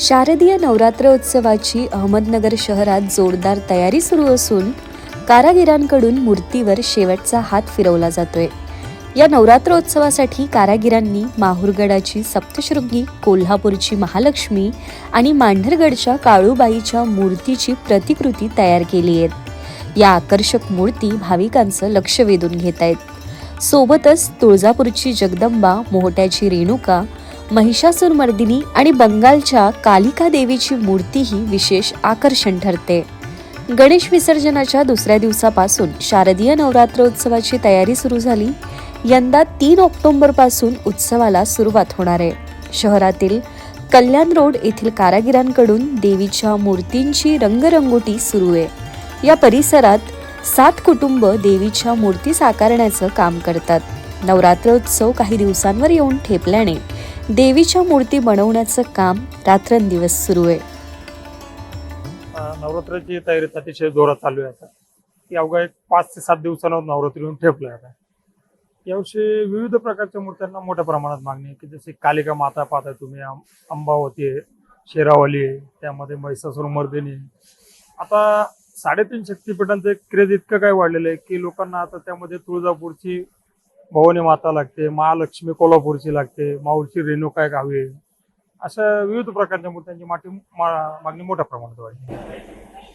शारदीय नवरात्र उत्सवाची अहमदनगर शहरात जोरदार तयारी सुरू असून कारागिरांकडून मूर्तीवर शेवटचा हात फिरवला जातोय. या नवरात्रोत्सवासाठी कारागिरांनी माहूरगडाची सप्तशृंगी कोल्हापूरची महालक्ष्मी आणि मांढरगडच्या काळूबाईच्या मूर्तीची प्रतिकृती तयार केली आहेत. या आकर्षक मूर्ती भाविकांचं लक्ष वेधून घेत आहेत. सोबतच तुळजापूरची जगदंबा मोहट्याची रेणुका महिषासुरमर्दिनी आणि बंगालच्या कालिका देवीची मूर्तीही विशेष आकर्षण ठरते. गणेश विसर्जनाच्या दुसऱ्या दिवसापासून शारदीय नवरात्र उत्सवाची तयारी सुरू झाली. यंदा तीन ऑक्टोबरपासून उत्सवाला सुरुवात होणार आहे. शहरातील कल्याण रोड येथील कारागिरांकडून देवीच्या मूर्तींची रंगरंगोटी सुरू आहे. या परिसरात सात कुटुंब देवीच्या मूर्ती साकारण्याचं काम करतात. नवरात्रोत्सव काही दिवसांवर येऊन ठेपल्याने देवीच्या मूर्ती बनवण्याचं काम रात्रंदिवस सुरू आहे. नवरात्रीची नवरात्राची तयारी अतिशय जोरात चालू आहे आता. की एक पाच ते सात दिवसांवर नवरात्री येऊन ठेपलं आता. यावर्षी विविध प्रकारच्या मूर्त्यांना मोठ्या प्रमाणात मागणी आहे की जसे कालिका माता पाहताय तुम्ही अं- अंबावती आहे शेरावली आहे त्यामध्ये महिषासुर मर्दिनी आता साडेतीन शक्तीपीठांचं एक क्रेज इतकं काय वाढलेलं आहे की लोकांना आता त्यामध्ये तुळजापूरची भवानी माता लागते महालक्ष्मी कोल्हापूरची लागते माऊरची रेणुका आहे? अशा विविध प्रकारच्या मूर्त्यांची माटी मा- मागणी मोठ्या प्रमाणात वाढली.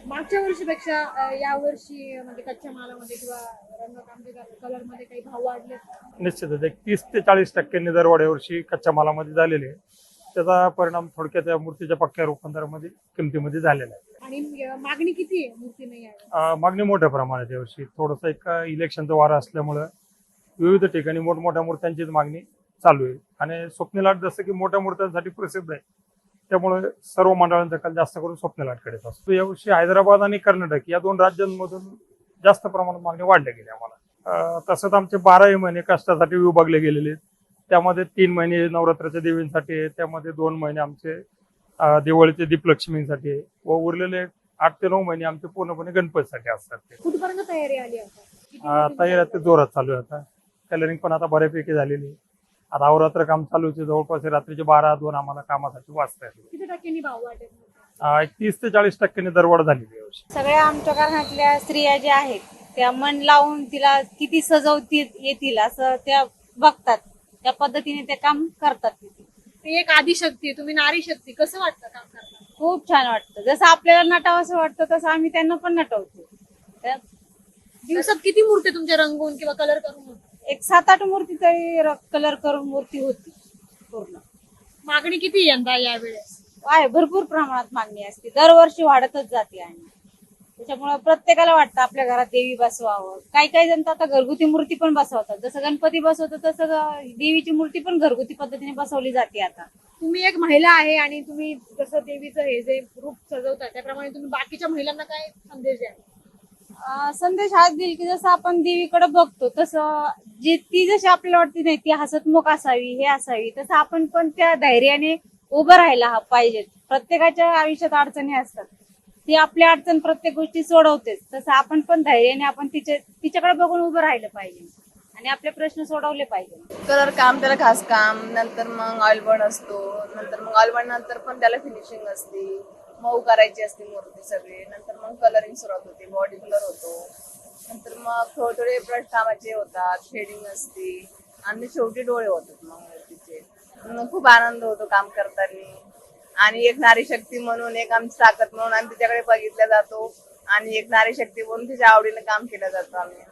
मागच्या वर्षीपेक्षा या वर्षी म्हणजे कच्च्या मालामध्ये किंवा काही भाव वाढले? निश्चितच. एक तीस ते चाळीस टक्क्यांनी दरवाढ यावर्षी कच्च्या मालामध्ये झालेली आहे. त्याचा परिणाम थोडक्यात या मूर्तीच्या पक्क्या रूपांतरामध्ये किमतीमध्ये झालेला आहे. आणि मागणी किती आहे मूर्ती नाही मागणी मोठ्या प्रमाणात यावर्षी थोडंसं एक इलेक्शनचं वारं असल्यामुळं विविध ठिकाणी मोठमोठ्या मूर्त्यांचीच मागणी चालू आहे. आणि स्वप्नीलाट जसं की मोठ्या मूर्त्यांसाठी प्रसिद्ध आहे. त्यामुळे सर्व मंडळांचा कल जास्त करून स्वप्नीलाटकडेच असतो. यावर्षी हैदराबाद आणि कर्नाटक या दोन राज्यांमधून जास्त प्रमाणात मागणी वाढल्या गेली आम्हाला. तसंच आमचे बाराही महिने कष्टासाठी विभागले गेलेले आहेत. त्यामध्ये तीन महिने नवरात्राच्या देवींसाठी आहे. त्यामध्ये दोन महिने आमचे दिवाळीचे दीपलक्ष्मींसाठी आहे. व उरलेले आठ ते नऊ महिने आमचे पूर्णपणे गणपतीसाठी असतात ते. तयारी आता जोरात चालू आहे आता. कलरिंग पण आता बऱ्यापैकी झालेली आहे. आता अवरात्र काम चालू आहे जवळपास रात्रीचे बारा दोन आम्हाला कामासाठी वाचता किती टक्क्यांनी भाव वाढले अं, एक तीस ते चाळीस टक्क्यांनी दरवाढ झालेली आहे सगळ्या आमच्या घरातल्या स्त्रिया ज्या आहेत त्या मन लावून तिला किती सजवतील येतील असं त्या बघतात. त्या पद्धतीने ते काम करतात तिथे. ती एक आदिशक्ती तुम्ही नारी शक्ती. कसं वाटतं काम करताना? खूप छान वाटतं. जसं आपल्याला नटावं असं वाटतं तसं आम्ही त्यांना पण नटवतो. त्या- दिवसात किती मूर्ती तुमच्या रंगवून किंवा कलर करून होतात? एक सात आठ मूर्ती तरी कलर करून मूर्ती होती पूर्ण. मागणी किती यंदा यावेळेस? आहे भरपूर प्रमाणात मागणी असते. दरवर्षी वाढतच जाते आणि. त्याच्यामुळे प्रत्येकाला वाटतं आपल्या घरात देवी बसवावं. काही काही जण तर आता घरगुती मूर्ती पण बसवतात. जसं गणपती बसवतात तसं ग- देवीची मूर्ती पण घरगुती पद्धतीने बसवली जाते आता. तुम्ही एक महिला आहे आणि तुम्ही जसं देवीचं हे जे रूप सजवता त्याप्रमाणे तुम्ही बाकीच्या महिलांना काय संदेश द्याल? अं, संदेश हाच देईल की जसं आपण देवीकडे बघतो तसं जी ती जशी आपल्याला वाटते नाही ती हसतमुख असावी हे असावी तसं आपण पण त्या धैर्याने उभं राहायला पाहिजेत पाहिजे. प्रत्येकाच्या आयुष्यात अडचणी असतात. ती आपली अडचण प्रत्येक गोष्टी सोडवतेच. तसं आपण पण धैर्याने आपण तिच्या तिच्याकडे बघून उभं राहिलं पाहिजे. आणि आपले प्रश्न सोडवले पाहिजे. कलर काम त्याला खास काम नंतर मग ऑइल बर्न असतो नंतर मग ऑइल बर्न नंतर पण त्याला फिनिशिंग असते. मऊ करायची असते मूर्ती सगळी नंतर कलरिंग सुरुवात होते बॉडी कलर होतो. नंतर मग थोडे थोडे ब्रश कामाचे होतात शेडिंग असते. आणि शेवटी डोळे होतात मग मूर्तीचे खूप आनंद होतो काम करताना. आणि एक नारी शक्ती म्हणून एक आमची ताकद म्हणून आम्ही तिच्याकडे बघितल्या जातो. आणि एक नारी शक्ती म्हणून तिच्या आवडीने काम केलं जातं आम्ही.